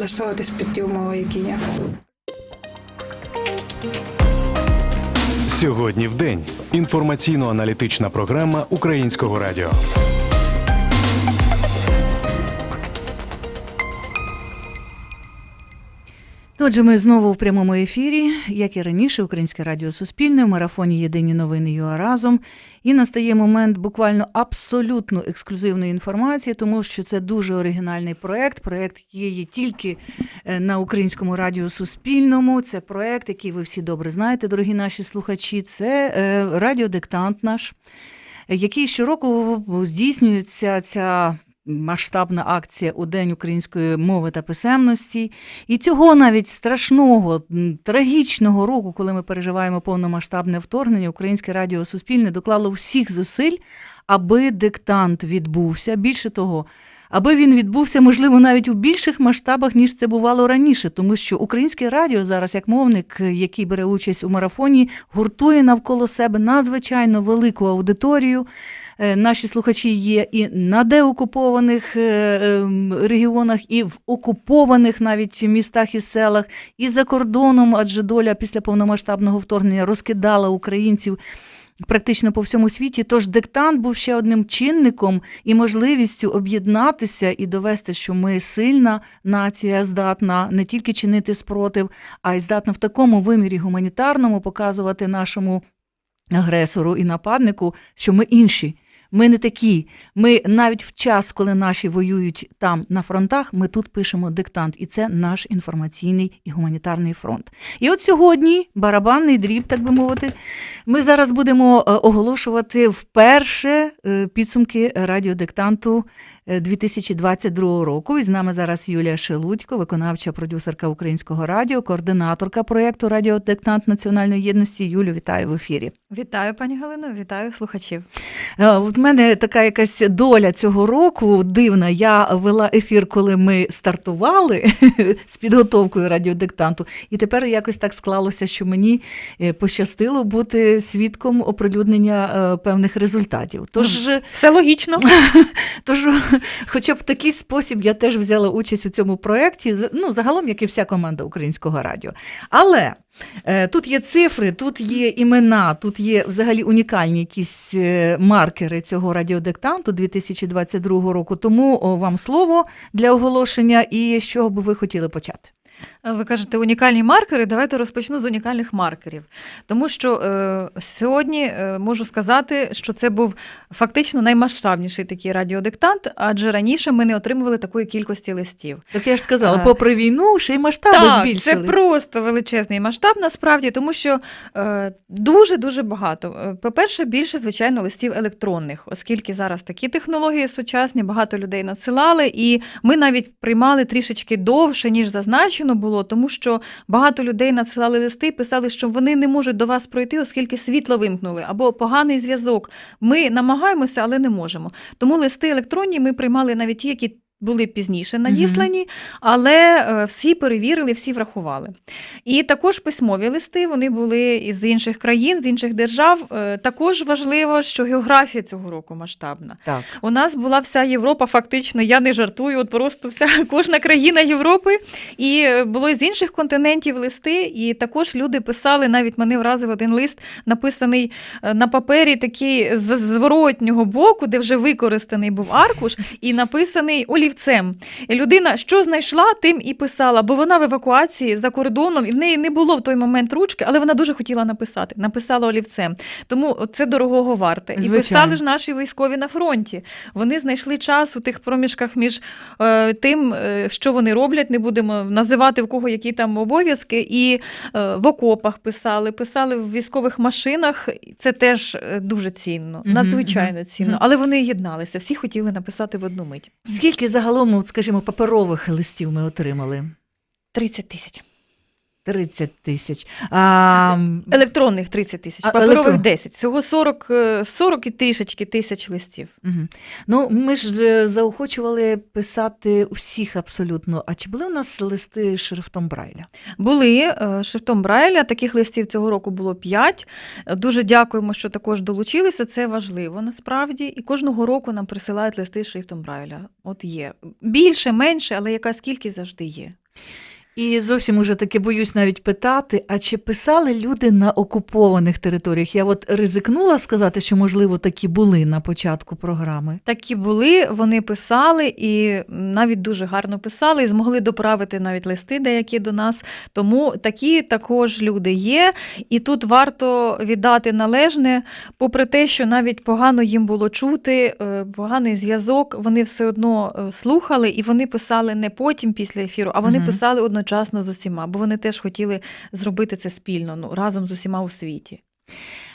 влаштовуватись під ті умови, які є. Сьогодні в день. Інформаційно-аналітична програма Українського радіо. Отже, ми знову в прямому ефірі, як і раніше, Українське Радіо Суспільне в марафоні Єдині новини ЮА разом. І настає момент буквально абсолютно ексклюзивної інформації, тому що це дуже оригінальний проект. Проект який є тільки е, на Українському Радіо Суспільному. Це проект, який ви всі добре знаєте, дорогі наші слухачі. Це е, радіодиктант наш, який щороку здійснюється ця масштабна акція у День української мови та писемності. І цього навіть страшного, трагічного року, коли ми переживаємо повномасштабне вторгнення, Українське Радіо Суспільне доклало всіх зусиль, аби диктант відбувся. Більше того, аби він відбувся, можливо, навіть у більших масштабах, ніж це бувало раніше, тому що українське радіо зараз, як мовник, який бере участь у марафоні, гуртує навколо себе надзвичайно велику аудиторію. Е, Наші слухачі є і на деокупованих е, ем, регіонах, і в окупованих навіть містах і селах, і за кордоном, адже доля після повномасштабного вторгнення розкидала українців. Практично по всьому світі, тож диктант був ще одним чинником і можливістю об'єднатися і довести, що ми сильна нація, здатна не тільки чинити спротив, а й здатна в такому вимірі гуманітарному показувати нашому агресору і нападнику, що ми інші. Ми не такі. Ми навіть в час, коли наші воюють там на фронтах, ми тут пишемо диктант, і це наш інформаційний і гуманітарний фронт. І от сьогодні барабанний дріб, так би мовити, ми зараз будемо е, оголошувати вперше е, підсумки радіодиктанту 2022 року. І з нами зараз Юлія Шелудько, виконавча продюсерка Українського радіо, координаторка проєкту Радіодиктант Національної єдності. Юлю, вітаю в ефірі. Вітаю, пані Галино, вітаю слухачів. Е, В мене така якась доля цього року дивна. Я вела ефір, коли ми стартували з підготовкою радіодиктанту, і тепер якось так склалося, що мені е, пощастило бути свідком оприлюднення е, певних результатів. Тож, Все логічно. тож, хоча в такий спосіб я теж взяла участь у цьому проєкті, ну, загалом, як і вся команда українського радіо. Але е, тут є цифри, тут є імена, тут є взагалі унікальні якісь е, маркери цього радіодиктанту 2022 року. Тому вам слово для оголошення і з чого би ви хотіли почати. Ви кажете унікальні маркери. Давайте розпочну з унікальних маркерів. Тому що е, сьогодні е, можу сказати, що це був фактично наймасштабніший такий радіодиктант, адже раніше ми не отримували такої кількості листів. Так я ж сказала, Е, попри війну, ще й масштаби Так, збільшили. це просто величезний масштаб, насправді, тому що е, дуже-дуже багато. Е, По-перше, більше, звичайно, листів електронних, оскільки зараз такі технології сучасні, багато людей надсилали, і ми навіть приймали трішечки довше, ніж зазначено було, тому що багато людей надсилали листи і писали, що вони не можуть до вас пройти, оскільки світло вимкнули, або поганий зв'язок. Ми намагаємося, але не можемо. Тому листи електронні ми приймали навіть ті, які були пізніше надіслані, але е, всі перевірили, всі врахували. І також письмові листи вони були із інших країн, з інших держав. Е, Також важливо, що географія цього року масштабна. Так. У нас була вся Європа, фактично, я не жартую, от просто вся кожна країна Європи. І е, було з інших континентів листи, і також люди писали, навіть мене вразив один лист, написаний на папері такий з зворотнього боку, де вже використаний був аркуш, і написаний олівцем. І людина, що знайшла, тим і писала, бо вона в евакуації за кордоном, і в неї не було в той момент ручки, але вона дуже хотіла написати. Написала олівцем. Тому це дорогого варте. І Звичайно. писали ж наші військові на фронті. Вони знайшли час у тих проміжках між е, тим, е, що вони роблять, не будемо називати в кого які там обов'язки, і е, в окопах писали, писали в військових машинах. Це теж е, дуже цінно, надзвичайно цінно. Але вони єдналися, всі хотіли написати в одну мить. Скільки загалом, от, скажімо, паперових листів ми отримали? 30 тисяч. 30 тисяч. А, Електронних 30 тисяч, паперових електрон- 10. Всього 40, е, 40 і трішечки тисяч листів. Мгм. Ну, ми ж е, заохочували писати всіх абсолютно. А чи були у нас листи шрифтом Брайля? Були е, шрифтом Брайля. Таких листів цього року було 5. Дуже дякуємо, що також долучилися. Це важливо насправді. І кожного року нам присилають листи шрифтом Брайля. От є. Більше, менше, але якась кількість завжди є. І зовсім уже таки боюсь навіть питати: а чи писали люди на окупованих територіях? Я от ризикнула сказати, що можливо такі були на початку програми. Такі були, вони писали і навіть дуже гарно писали, і змогли доправити навіть листи деякі до нас. Тому такі також люди є. І тут варто віддати належне, попри те, що навіть погано їм було чути, е, поганий зв'язок, вони все одно е, слухали, і вони писали не потім після ефіру, а вони Мгм. писали одночасно з усіма, бо вони теж хотіли зробити це спільно, ну разом з усіма у світі.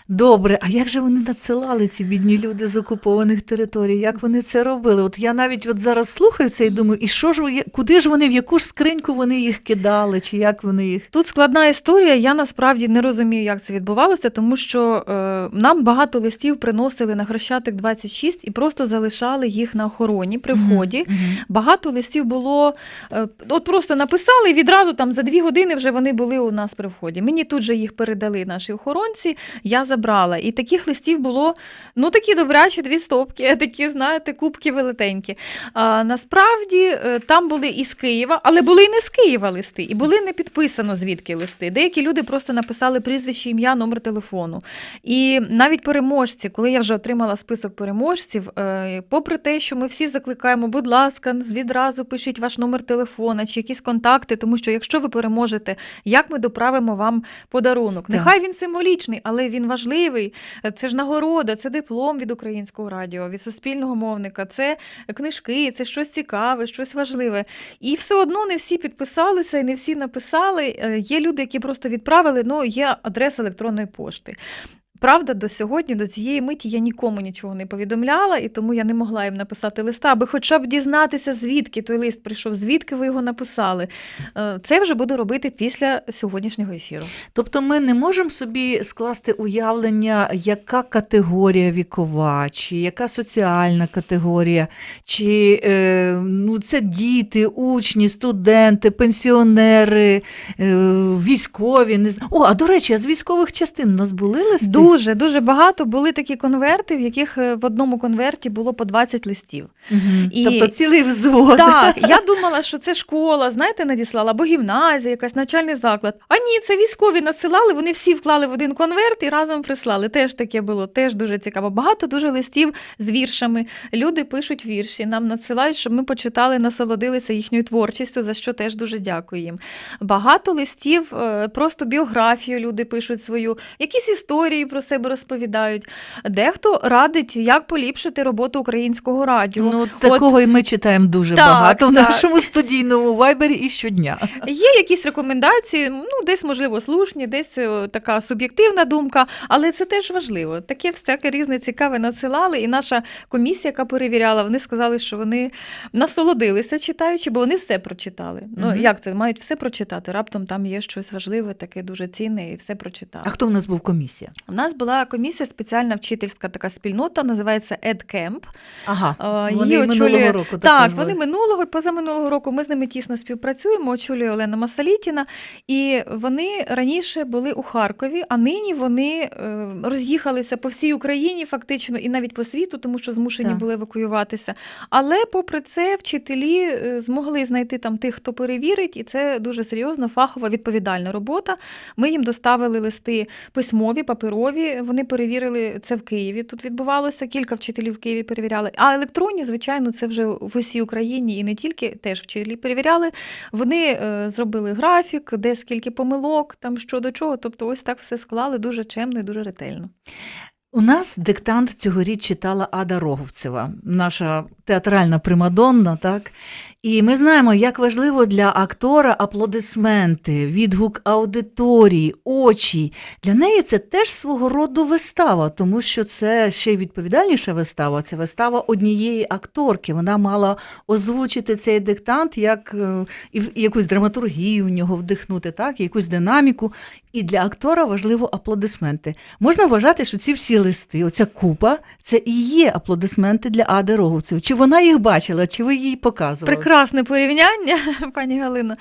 Добре, а як же вони надсилали ці бідні люди з окупованих територій? Як вони це робили? От я навіть от зараз слухаю це і думаю, і що ж ви- куди ж вони, в яку ж скриньку вони їх кидали, чи як вони їх? Тут складна історія. Я насправді не розумію, як це відбувалося, тому що е, нам багато листів приносили на Хрещатик 26 і просто залишали їх на охороні при вході. Мгм. Багато листів було, е, от просто написали і відразу там за дві години вже вони були у нас при вході. Мені тут же їх передали наші охоронці, я забрала. І таких листів було ну такі добрячі дві стопки, такі, знаєте, кубки велетенькі. А, насправді е, там були і з Києва, але були і не з Києва листи, і були не підписано звідки листи. Деякі люди просто написали прізвище, ім'я, номер телефону. І навіть переможці, коли я вже отримала список переможців, е, попри те, що ми всі закликаємо, будь ласка, відразу пишіть ваш номер телефона чи якісь контакти, тому що якщо ви переможете, як ми доправимо вам подарунок? Так. Нехай він символічний, але він важливий. Це ж нагорода, це диплом від українського радіо, від суспільного мовника, це книжки, це щось цікаве, щось важливе. І все одно не всі підписалися і не всі написали. Е, Є люди, які просто відправили, ну є адреса електронної пошти. Правда, до сьогодні, до цієї миті я нікому нічого не повідомляла, і тому я не могла їм написати листа, аби хоча б дізнатися, звідки той лист прийшов, звідки ви його написали. Е, Це вже буду робити після сьогоднішнього ефіру. Тобто ми не можемо собі скласти уявлення, яка категорія вікова, чи яка соціальна категорія, чи е, ну, це діти, учні, студенти, пенсіонери, е, військові. Не. О, а до речі, а з військових частин у нас були листи? Дуже дуже багато були такі конверти, в яких е, в одному конверті було по 20 листів. Мгм. І- Тобто цілий взвод. Так, я думала, що це школа, знаєте, надіслала, або гімназія, якась навчальний заклад. А ні, це військові надсилали, вони всі вклали в один конверт і разом прислали. Теж таке було, теж дуже цікаво. Багато дуже листів з віршами. Люди пишуть вірші, нам надсилають, щоб ми почитали, насолодилися їхньою творчістю, за що теж дуже дякую їм. Багато листів, е, просто біографію люди пишуть свою, якісь історії про себе розповідають. Дехто радить, як поліпшити роботу українського радіо. Ну, такого і ми читаємо дуже Так, багато в так. нашому студійному вайбері і щодня. Є якісь рекомендації, ну десь можливо слушні, десь е, така суб'єктивна думка, але це теж важливо. Таке всяке різне цікаве надсилали. І наша комісія, яка перевіряла, вони сказали, що вони насолодилися читаючи, бо вони все прочитали. Ну Мгм. як це мають все прочитати? Раптом там є щось важливе, таке дуже цінне, і все прочитали. А хто в нас був комісія? У нас була комісія, спеціальна вчительська така спільнота, називається EdCamp. Ага, Е, вони її минулого року. Так, вони були. минулого і позаминулого року. Ми з ними тісно співпрацюємо. Очолює Олена Масалітіна. І вони раніше були у Харкові, а нині вони е, роз'їхалися по всій Україні, фактично, і навіть по світу, тому що змушені Так. були евакуюватися. Але попри це, вчителі е, змогли знайти там тих, хто перевірить, і це дуже серйозно, фахова, відповідальна робота. Ми їм доставили листи письмові, паперові. Вони перевірили це в Києві. Тут відбувалося. Кілька вчителів в Києві перевіряли. А електронні, звичайно, це вже в усій Україні і не тільки теж вчителі перевіряли. Вони е, зробили графік, де скільки помилок, там що до чого. Тобто, ось так все склали дуже чемно і дуже ретельно. У нас диктант цьогоріч читала Ада Роговцева, наша театральна примадонна, так? І ми знаємо, як важливо для актора аплодисменти, відгук аудиторії, очі. Для неї це теж свого роду вистава, тому що це ще й відповідальніша вистава. Це вистава однієї акторки. Вона мала озвучити цей диктант, як е, і якусь драматургію в нього вдихнути, так, якусь динаміку. І для актора важливо аплодисменти. Можна вважати, що ці всі листи, оця купа, це і є аплодисменти для Ади Роговцев. Чи вона їх бачила, чи ви їй показували? Прекрасне порівняння, пані Галино.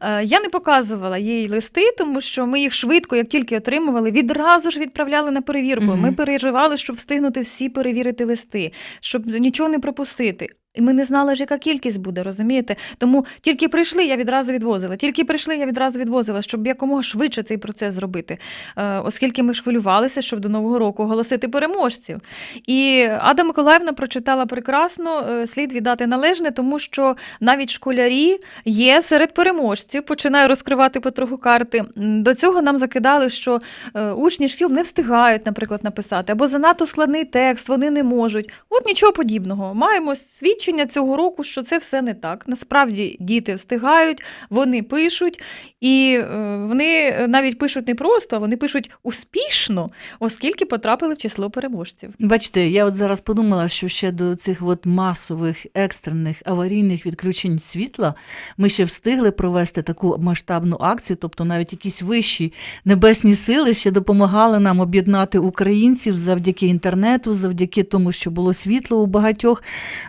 Е, Я не показувала їй листи, тому що ми їх швидко, як тільки отримували, відразу ж відправляли на перевірку. Ми переживали, щоб встигнути всі перевірити листи, щоб нічого не пропустити. І ми не знали ж, яка кількість буде, розумієте? Тому тільки прийшли, я відразу відвозила. Тільки прийшли, я відразу відвозила, щоб якомога швидше цей процес зробити. Е, оскільки ми хвилювалися, щоб до Нового року оголосити переможців. І Ада Миколаївна прочитала прекрасно, е, слід віддати належне, тому що навіть школярі є серед переможців. Починаю розкривати потроху карти. До цього нам закидали, що е, учні шкіл не встигають, наприклад, написати, або занадто складний текст, вони не можуть. От нічого подібного. Маємо свідчення цього року, що це все не так. Насправді діти встигають, вони пишуть, і е, вони навіть пишуть не просто, а вони пишуть успішно, оскільки потрапили в число переможців. Бачите, я от зараз подумала, що ще до цих от масових екстрених аварійних відключень світла ми ще встигли провести таку масштабну акцію, тобто навіть якісь вищі небесні сили ще допомагали нам об'єднати українців завдяки інтернету, завдяки тому, що було світло у багатьох.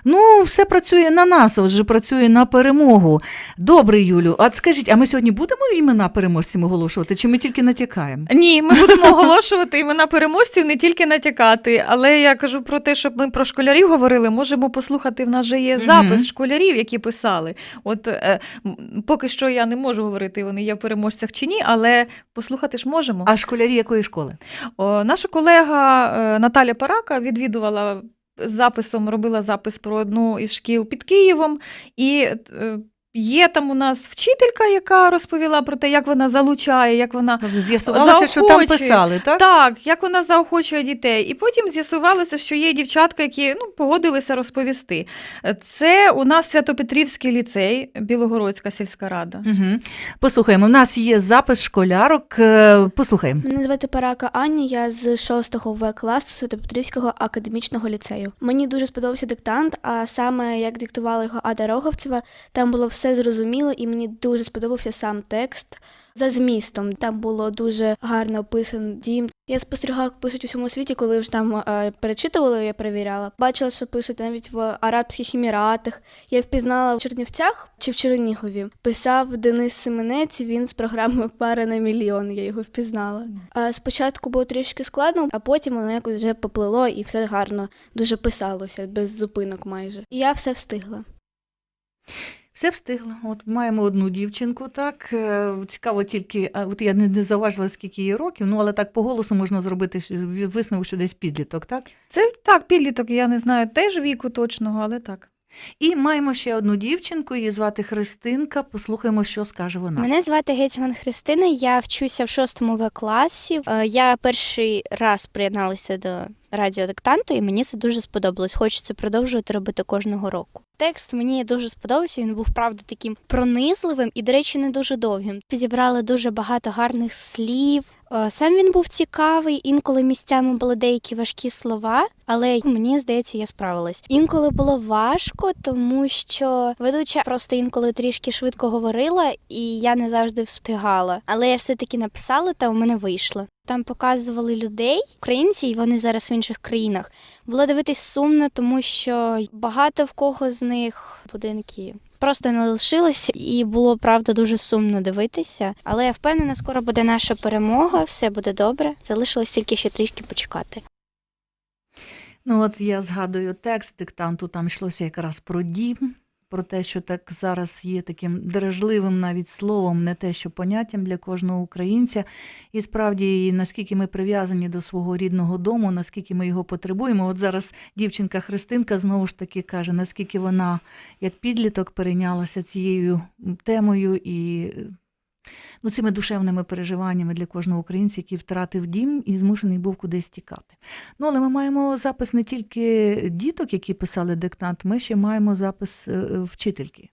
Ну, все працює на нас, отже, працює на перемогу. Добре, Юлю. А скажіть, а ми сьогодні будемо імена переможців оголошувати, чи ми тільки натякаємо? Ні, ми будемо оголошувати імена переможців, не тільки натякати. Але я кажу про те, щоб ми про школярів говорили, можемо послухати. В нас же є запис школярів, які писали. От е, поки що я не можу говорити, вони є в переможцях чи ні, але послухати ж можемо. А школярі якої школи? О, наша колега е, Наталя Парака відвідувала записом, робила запис про одну із шкіл під Києвом. І е, є там у нас вчителька, яка розповіла про те, як вона залучає, як вона Тобто З'ясувалося, що там писали, так? так, як вона заохочує дітей. І потім з'ясувалося, що є дівчатка, які ну, погодилися розповісти. Це у нас Святопетрівський ліцей, Білогородська сільська рада. Угу. Послухаємо, у нас є запис школярок. е, Послухаємо. Мене звати Парака Аня, я з 6 В класу Святопетрівського академічного ліцею. Мені дуже сподобався диктант, а саме як диктувала його Ада Роговцева, там було все зрозуміло, і мені дуже сподобався сам текст за змістом. Там було дуже гарно описан дім. Я спостерігала, як пишуть у всьому світі, коли вже там е, перечитували, я перевіряла. Бачила, що пишуть навіть в Арабських Еміратах. Я впізнала в Чернівцях чи в Чернігові. Писав Денис Семенець, він з програми Пара на мільйон. Я його впізнала. А спочатку було трішки складно, а потім воно якось вже поплило і все гарно дуже писалося, без зупинок майже. І я все встигла. Все встигла. От маємо одну дівчинку, так. е, Цікаво тільки, от я не, заважила, скільки їй років, ну але так по голосу можна зробити висновок, що десь підліток, так? Це так, підліток, я не знаю теж віку точного, але так. І маємо ще одну дівчинку, її звати Христинка. Послухаємо, що скаже вона. Мене звати Гетьман Христина. Я вчуся в шостому В класі. Е, Я перший раз приєдналася до радіодиктанту, і мені це дуже сподобалось. Хочеться продовжувати робити кожного року. Текст мені дуже сподобався. Він був правда таким пронизливим і, до речі, не дуже довгим. Підібрали дуже багато гарних слів. Е, Сам він був цікавий, інколи місцями були деякі важкі слова, але мені здається, я справилась. Інколи було важко, тому що ведуча просто інколи трішки швидко говорила, і я не завжди встигала. Але я все-таки написала, та у мене вийшло. Там показували людей, українці, і вони зараз в інших країнах. Було дивитись сумно, тому що багато в кого з них будинки просто не лишилося, і було правда дуже сумно дивитися. Але я впевнена, скоро буде наша перемога, все буде добре. Залишилось тільки ще трішки почекати. Ну, от я згадую текст диктанту, там йшлося якраз про дім, про те, що так зараз є таким дражливим навіть словом, не те, що поняттям для кожного українця. І справді, наскільки ми прив'язані до свого рідного дому, наскільки ми його потребуємо. От зараз дівчинка Христинка знову ж таки каже, наскільки вона як підліток перейнялася цією темою і. Ну, цими душевними переживаннями для кожного українця, який втратив дім і змушений був кудись тікати. Ну, але ми маємо запис не тільки діток, які писали диктант, ми ще маємо запис е, вчительки.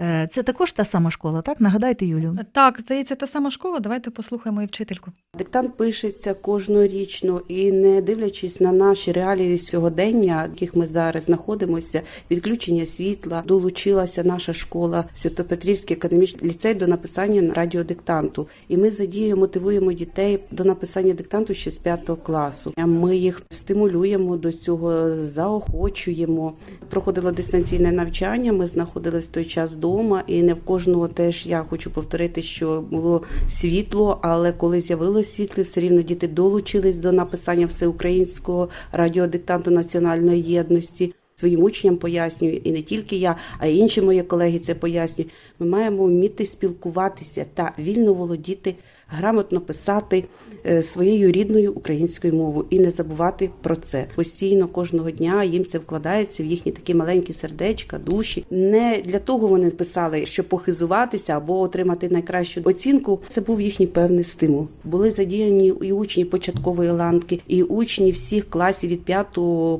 Е, Це також та сама школа, так? Нагадайте, Юлю. Так, здається, та сама школа. Давайте послухаємо і вчительку. Диктант пишеться кожнорічно і не дивлячись на наші реалії сьогодення, в яких ми зараз знаходимося, відключення світла, долучилася наша школа Святопетрівський академічний ліцей до написання радіодиктанту. І ми задіємо, мотивуємо дітей до написання диктанту ще з п'ятого класу. Ми їх стимулюємо до цього, заохочуємо. Проходило дистанційне навчання. Ми знаходились в той час вдома, і не в кожного теж я хочу повторити, що було світло, але коли з'явилось світло, все рівно діти долучились до написання всеукраїнського радіодиктанту національної єдності. своїм учням пояснюю, і не тільки я, а й інші мої колеги це пояснюють. Ми маємо вміти спілкуватися та вільно володіти, грамотно писати е, своєю рідною українською мовою і не забувати про це. Постійно кожного дня їм це вкладається в їхні такі маленькі сердечка, душі. Не для того вони писали, щоб похизуватися або отримати найкращу оцінку. Це був їхній певний стимул. Були задіяні і учні початкової ланки, і учні всіх класів від 5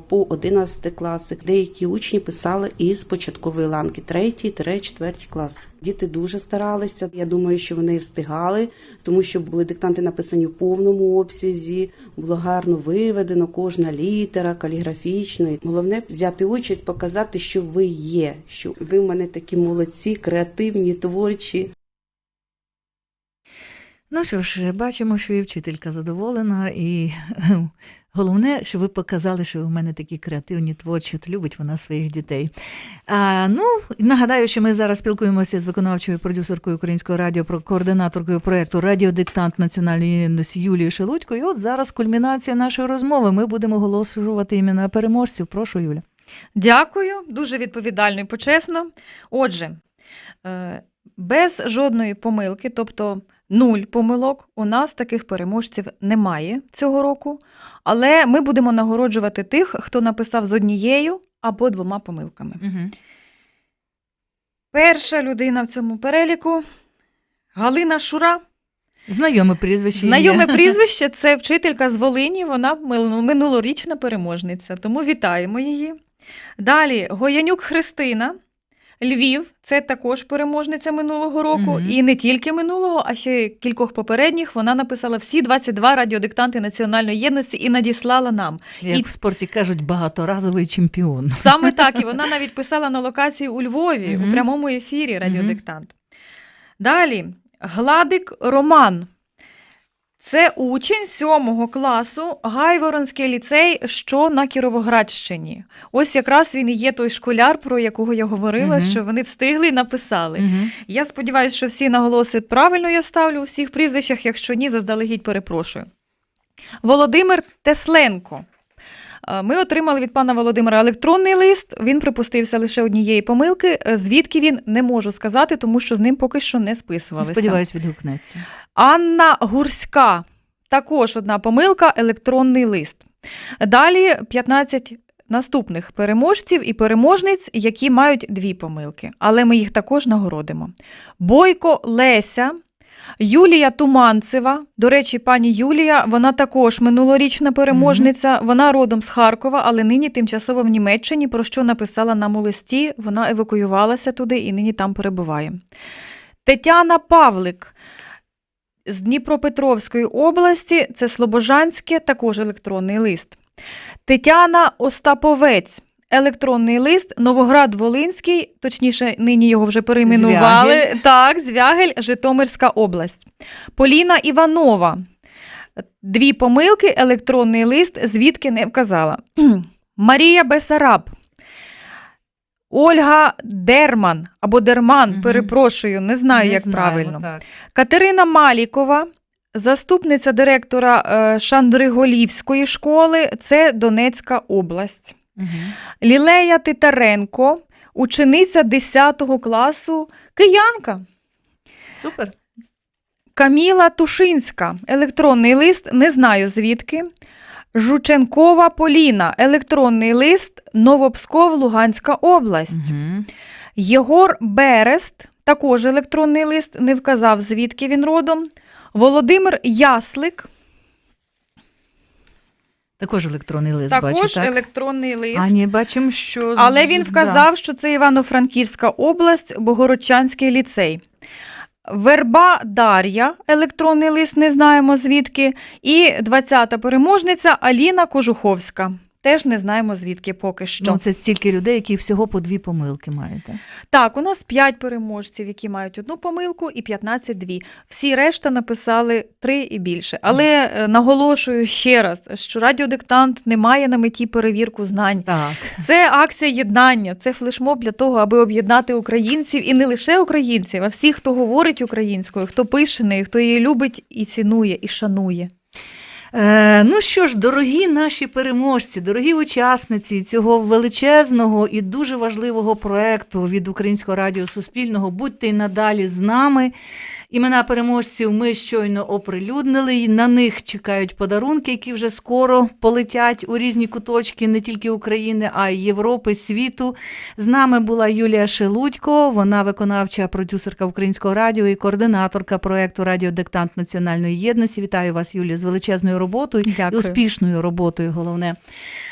по 11 класи. Деякі учні писали із початкової ланки, 3, 4 клас. Діти дуже старалися. Я думаю, що вони встигали, тому що були диктанти написані в повному обсязі, було гарно виведено кожна літера, каліграфічно. Головне взяти участь, показати, що ви є, що ви в мене такі молодці, креативні, творчі. Ну що ж, бачимо, що і вчителька задоволена, і головне, що ви показали, що у мене такі креативні творчі, от любить вона своїх дітей. А, ну, нагадаю, що ми зараз спілкуємося з виконавчою продюсеркою Українського радіо, координаторкою проєкту Радіодиктант національної єдності Юлією Шелудько. І от зараз кульмінація нашої розмови. Ми будемо оголошувати імена переможців. Прошу, Юля. Дякую, дуже відповідально і почесно. Отже, е, без жодної помилки, тобто нуль помилок, у нас таких переможців немає цього року, але ми будемо нагороджувати тих, хто написав з однією або двома помилками. Угу. Перша людина в цьому переліку Галина Шура. Знайоме прізвище. Знайоме прізвище це вчителька з Волині, вона минулорічна переможниця, тому вітаємо її. Далі Гоянюк Христина, Львів, це також переможниця минулого року, Мгм. і не тільки минулого, а ще кількох попередніх. Вона написала всі 22 радіодиктанти національної єдності і надіслала нам. Як І- в спорті кажуть, багаторазовий чемпіон. Саме так, і вона навіть писала на локації у Львові Мгм. у прямому ефірі радіодиктант. Далі Гладик Роман. Це учень сьомого класу Гайворонський ліцей, що на Кіровоградщині. Ось якраз він і є той школяр, про якого я говорила, угу. що вони встигли і написали. Угу. Я сподіваюся, що всі наголоси правильно я ставлю у всіх прізвищах. Якщо ні, заздалегідь перепрошую. Володимир Тесленко. Е, Ми отримали від пана Володимира електронний лист. Він припустився лише однієї помилки. Е, Звідки він не можу сказати, тому що з ним поки що не списувалися. Сподіваюсь, відгукнеться. Анна Гурська. Також одна помилка, електронний лист. Далі 15 наступних переможців і переможниць, які мають дві помилки, але ми їх також нагородимо. Бойко Леся, Юлія Туманцева. До речі, пані Юлія, вона також минулорічна переможниця. Вона родом з Харкова, але нині тимчасово в Німеччині, про що написала нам у листі. Вона евакуювалася туди і нині там перебуває. Тетяна Павлик з Дніпропетровської області, це Слобожанське, також електронний лист. Тетяна Остаповець. Електронний лист Новоград-Волинський, точніше, нині його вже перейменували. Звягель. Так, Звягель, Житомирська область. Поліна Іванова. Дві помилки, електронний лист, звідки не вказала. Марія Бесараб. Ольга Дерман або Дерман, Мгм. перепрошую, не знаю, Не як знаємо, правильно. так. Катерина Малікова, заступниця директора е, Шандриголівської школи, це Донецька область. Лілея Титаренко, учениця 10 класу, киянка. Супер. Каміла Тушинська, електронний лист, не знаю звідки. Жученкова Поліна, електронний лист, Новопсков, Луганська область. Єгор Берест, також електронний лист, не вказав, звідки він родом. Володимир Яслик, Також електронний лист також бачу, так? електронний лист. А ні, бачимо, що... Але він да. вказав, що це Івано-Франківська область, Богородчанський ліцей. Верба Дар'я, електронний лист, не знаємо звідки. І 20-та переможниця Аліна Кожуховська. Теж не знаємо звідки поки що. Ну, це стільки людей, які всього по дві помилки мають. так? Так, у нас 5 переможців, які мають одну помилку, і 15 дві. Всі решта написали 3 і більше. Але е, наголошую ще раз, що радіодиктант не має на меті перевірку знань. Так. Це акція єднання, це флешмоб для того, аби об'єднати українців і не лише українців, а всіх, хто говорить українською, хто пише нею, хто її любить і цінує, і шанує. Е, ну що ж, дорогі наші переможці, дорогі учасниці цього величезного і дуже важливого проекту від Українського радіо Суспільного, будьте й надалі з нами. Імена переможців ми щойно оприлюднили. і На них чекають подарунки, які вже скоро полетять у різні куточки не тільки України, а й Європи, світу. З нами була Юлія Шелудько, вона виконавча продюсерка Українського радіо і координаторка проекту Радіодиктант Національної єдності. Вітаю вас, Юлія, з величезною роботою і успішною роботою. Головне.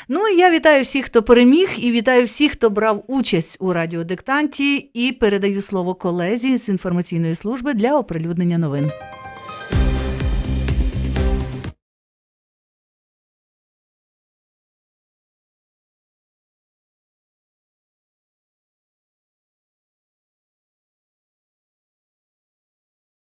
Ну і я вітаю всіх, хто переміг, і вітаю всіх, хто брав участь у радіодиктанті. І передаю слово колезі з інформаційної служби для оприлюднення новин.